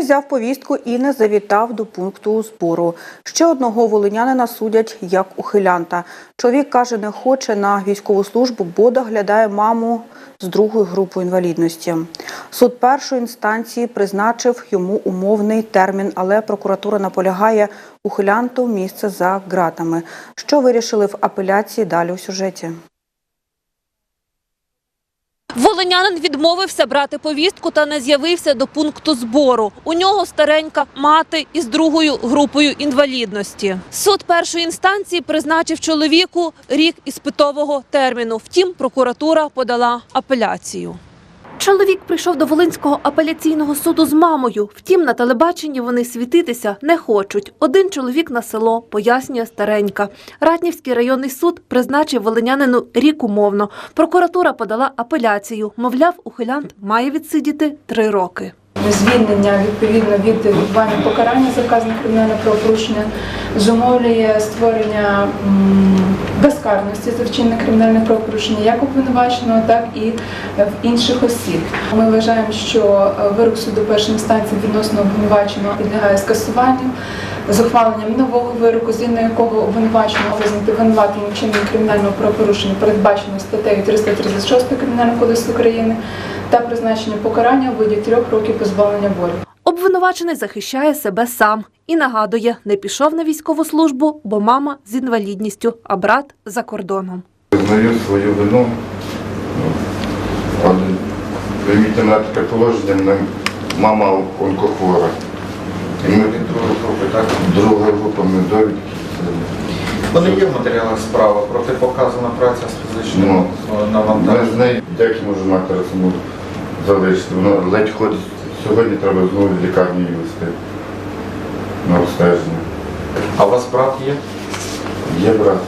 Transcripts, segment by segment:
Взяв повістку і не завітав до пункту збору. Ще одного волинянина судять як ухилянта. Чоловік каже, не хоче на військову службу, бо доглядає маму з другою групою інвалідності. Суд першої інстанції призначив йому умовний термін, але прокуратура наполягає ухилянту місце за ґратами. Що вирішили в апеляції далі у сюжеті? Волинянин відмовився брати повістку та не з'явився до пункту збору. У нього старенька мати із другою групою інвалідності. Суд першої інстанції призначив чоловіку рік іспитового терміну. Втім, прокуратура подала апеляцію. Чоловік прийшов до Волинського апеляційного суду з мамою. Втім, на телебаченні вони світитися не хочуть. Один чоловік на село, пояснює старенька. Ратнівський районний суд призначив волинянину рік умовно. Прокуратура подала апеляцію. Мовляв, ухилянт має відсидіти три роки. Звільнення відповідно від відбування покарання за вказане кримінальне правопорушення зумовлює створення безкарності за вчинення кримінальне правопорушення як обвинуваченого, так і в інших осіб. Ми вважаємо, що е, вирок суду першої інстанції відносно обвинуваченого підлягає скасуванню. З ухваленням нового вироку, згідно якого обвинуваченого визнати винуватим у кримінального правопорушення, передбачено статтею 336 Кримінального кодексу України, та призначення покарання у виді трьох років позбавлення волі. Обвинувачений захищає себе сам і нагадує, не пішов на військову службу, бо мама з інвалідністю, а брат за кордоном. Визнаю свою вину. Ну, Але прийміть на таке положення, мама онкохвора. І ми Друга група, ми довідки. Вони є в матеріалах справи, протипоказана праця з фізичним Ну, е, Ми навантаженням. з нею як матері саму залишити. Вона ледь ходить. Сьогодні треба знову в лікарню її вести на обстеження. А у вас брат є? Є брат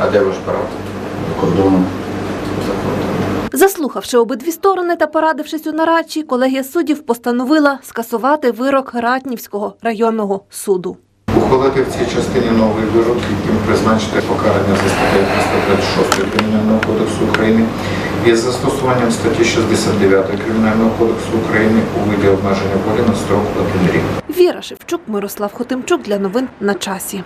А де ваш брат? за кордоном. За кордоном. Заслухавши обидві сторони та порадившись у нарадчі, колегія суддів постановила скасувати вирок Ратнівського районного суду. Ухвалити в цій частині новий вирок, яким призначити покарання за статтею 336 Кримінального кодексу України із застосуванням статті 69 Кримінального кодексу України у виді обмеження волі на строк 1 рік. Віра Шевчук, Мирослав Хотимчук для новин на часі.